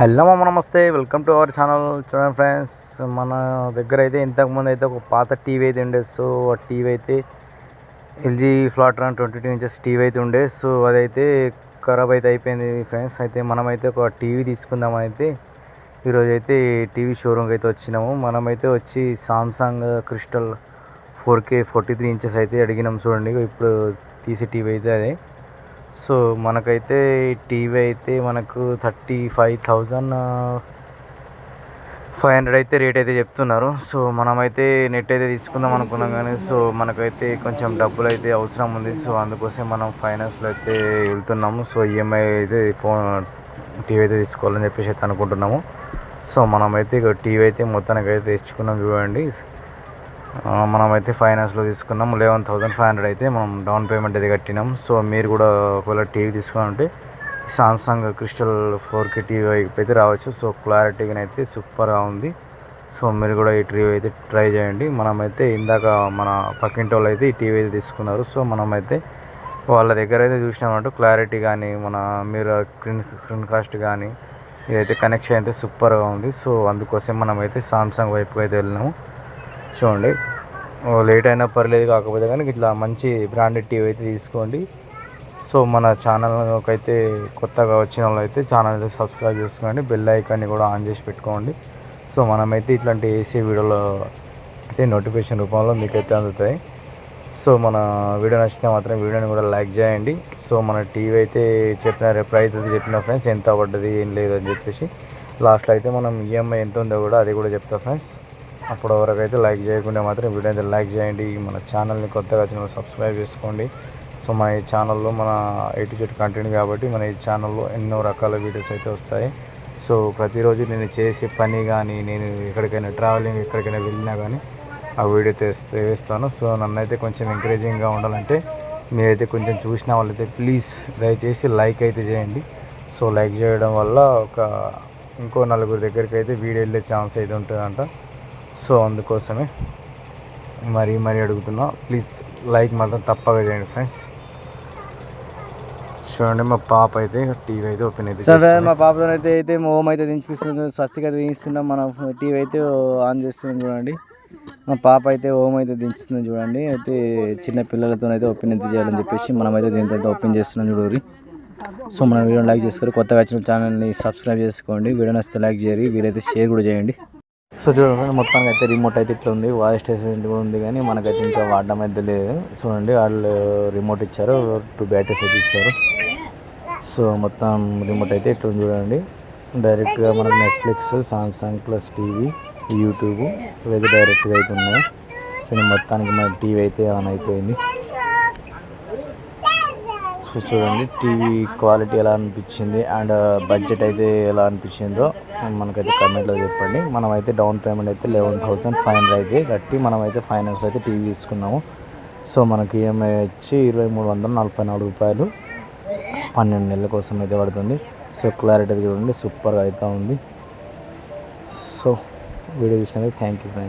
Hello మామ నమస్తే. Welcome to our channel చూడండి ఫ్రెండ్స్ మన దగ్గర అయితే ఇంతకుముందు అయితే ఒక పాత టీవీ అయితే ఉండే. సో ఆ టీవీ అయితే LG Flatron twenty two inches TV అయితే ఉండే. సో అదైతే ఖరాబ్ అయితే అయిపోయింది ఫ్రెండ్స్ అయితే మనమైతే ఒక టీవీ తీసుకుందామైతే అయితే ఈరోజు అయితే టీవీ షోరూమ్కి అయితే వచ్చినాము. మనమైతే వచ్చి Samsung crystal four K forty three inches అయితే అడిగినాం. చూడండి ఇప్పుడు తీసే టీవీ అయితే అదే. సో మనకైతే టీవీ అయితే మనకు thirty five thousand five hundred అయితే రేట్ అయితే చెప్తున్నారు. సో మనమైతే నెట్ అయితే తీసుకుందాం అనుకున్నాం కానీ సో మనకైతే కొంచెం డబ్బులు అయితే అవసరం ఉంది. సో అందుకోసం మనం ఫైనాన్స్లో అయితే వెళ్తున్నాము. సో ఈఎంఐ అయితే ఫోన్ టీవీ అయితే తీసుకోవాలని చెప్పేసి అయితే అనుకుంటున్నాము. సో మనమైతే ఇక టీవీ అయితే మొత్తానికి అయితే తెచ్చుకున్నాం చూడండి. మనమైతే ఫైనాన్స్లో తీసుకున్నాం. లెవెన్ థౌసండ్ ఫైవ్ హండ్రెడ్ అయితే మనం డౌన్ పేమెంట్ అయితే కట్టినాం. సో మీరు కూడా ఒకవేళ టీవీ తీసుకోవాలంటే Samsung crystal four K TV అయితే రావచ్చు. సో క్లారిటీగా అయితే సూపర్గా ఉంది. సో మీరు కూడా ఈ టీవీ అయితే ట్రై చేయండి. మనమైతే ఇందాక మన పక్కింటి వాళ్ళు అయితే ఈ టీవీ అయితే తీసుకున్నారు. సో మనమైతే వాళ్ళ దగ్గర అయితే చూసినామంటే క్లారిటీ కానీ మన మీరు స్క్రీన్ స్క్రీన్ కాస్ట్ కానీ ఇదైతే కనెక్షన్ అయితే సూపర్గా ఉంది. సో అందుకోసం మనమైతే సామ్సంగ్ వైపుకి అయితే వెళ్ళినాము. చూడండి. లేట్ అయినా పర్లేదు కాకపోతే కానీ ఇట్లా మంచి బ్రాండెడ్ టీవీ అయితే తీసుకోండి. సో మన ఛానల్కి అయితే కొత్తగా వచ్చిన వాళ్ళు అయితే ఛానల్ అయితే సబ్స్క్రైబ్ చేసుకోండి బెల్ ఐకాన్ని కూడా ఆన్ చేసి పెట్టుకోండి. సో మనమైతే ఇట్లాంటి ఏసీ వీడియోలో అయితే నోటిఫికేషన్ రూపంలో మీకైతే అందుతాయి. సో మన వీడియో నచ్చితే మాత్రం వీడియోని కూడా లైక్ చేయండి. సో మన టీవీ అయితే చెప్పిన ప్రైస్ అయితే చెప్పిన ఫ్రెండ్స్ ఎంత పడ్డది ఏం లేదు అని చెప్పేసి. లాస్ట్లో అయితే మనం ఈఎంఐ ఎంత ఉందో కూడా అది కూడా చెప్తా ఫ్రెండ్స్ అప్పటి వరకు అయితే లైక్ చేయకుండా మాత్రం వీడియో అయితే లైక్ చేయండి. మన ఛానల్ని కొత్తగా వచ్చిన సబ్స్క్రైబ్ చేసుకోండి. సో మన ఈ ఛానల్లో మన ఎయిటీ జెడ్ కంటెంట్ కాబట్టి మన ఈ ఛానల్లో ఎన్నో రకాల వీడియోస్ అయితే వస్తాయి. సో ప్రతిరోజు నేను చేసే పని కానీ నేను ఎక్కడికైనా ట్రావెలింగ్ ఎక్కడికైనా వెళ్ళినా కానీ ఆ వీడియో తెస్తే వేస్తాను సో నన్ను అయితే కొంచెం ఎంకరేజింగ్గా ఉండాలంటే మీరైతే కొంచెం చూసిన వాళ్ళైతే ప్లీజ్ దయచేసి లైక్ అయితే చేయండి. సో లైక్ చేయడం వల్ల ఒక ఇంకో నలుగురు దగ్గరికి అయితే వీడియో వెళ్ళే ఛాన్స్ అయితే ఉంటుందంట. సో అందుకోసమే మరీ మరీ అడుగుతున్నా. ప్లీజ్ లైక్ మాత్రం తప్పగా చేయండి ఫ్రెండ్స్. చూడండి మా పాప అయితే టీవీ అయితే ఓపెన్ అయితే సరే మా పాపతో అయితే అయితే మా హోమ్ అయితే దించిపిస్తుంది స్వస్తికి అయితే దించుతున్నాం మన టీవీ అయితే ఆన్ చేస్తుంది చూడండి. మా పాప అయితే హోమ్ అయితే దించుతుంది చూడండి. అయితే చిన్న పిల్లలతో అయితే ఓపెన్ అయితే చేయాలని చెప్పేసి మనం అయితే దీంతో ఓపెన్ చేస్తున్నాం చూడండి సో మన వీడియో లైక్ చేసుకోరు కొత్తగా వచ్చిన ఛానల్ని సబ్స్క్రైబ్ చేసుకోండి. వీడియో నచ్చితే లైక్ చేయరు వీలైతే షేర్ కూడా చేయండి. సో చూడండి మొత్తానికి అయితే రిమోట్ అయితే ఇట్లా ఉంది. వాయిస్ స్టేషన్ కూడా ఉంది కానీ మనకైతే ఇంకా వాడడం అయితే లేదు. చూడండి వాళ్ళు రిమోట్ ఇచ్చారు టూ బ్యాటరీస్ అయితే ఇచ్చారు. సో మొత్తం రిమోట్ అయితే ఇట్లా ఉంది చూడండి. డైరెక్ట్గా మనకు Netflix Samsung plus TV YouTube ఇవైతే డైరెక్ట్గా అయితే ఉన్నాయి. మొత్తానికి మన టీవీ అయితే ఆన్ అయిపోయింది. సో చూడండి. టీవీ క్వాలిటీ ఎలా అనిపించింది అండ్ uh, బడ్జెట్ అయితే ఎలా అనిపించిందో మనకైతే కమెంట్లో చెప్పండి. మనమైతే డౌన్ పేమెంట్ అయితే లెవెన్ థౌసండ్ ఫైవ్ హండ్రెడ్ అయితే కట్టి మనమైతే ఫైనాన్స్లో అయితే టీవీ తీసుకున్నాము. సో మనకి ఈఎంఐ వచ్చి ఇరవై మూడు వందల నలభై నాలుగు రూపాయలు పన్నెండు నెలల కోసం అయితే పడుతుంది. సో క్లారిటీ అయితే చూడండి. సూపర్గా అయితే ఉంది. సో వీడియో చూసినందుకు థ్యాంక్ యూ ఫ్రెండ్స్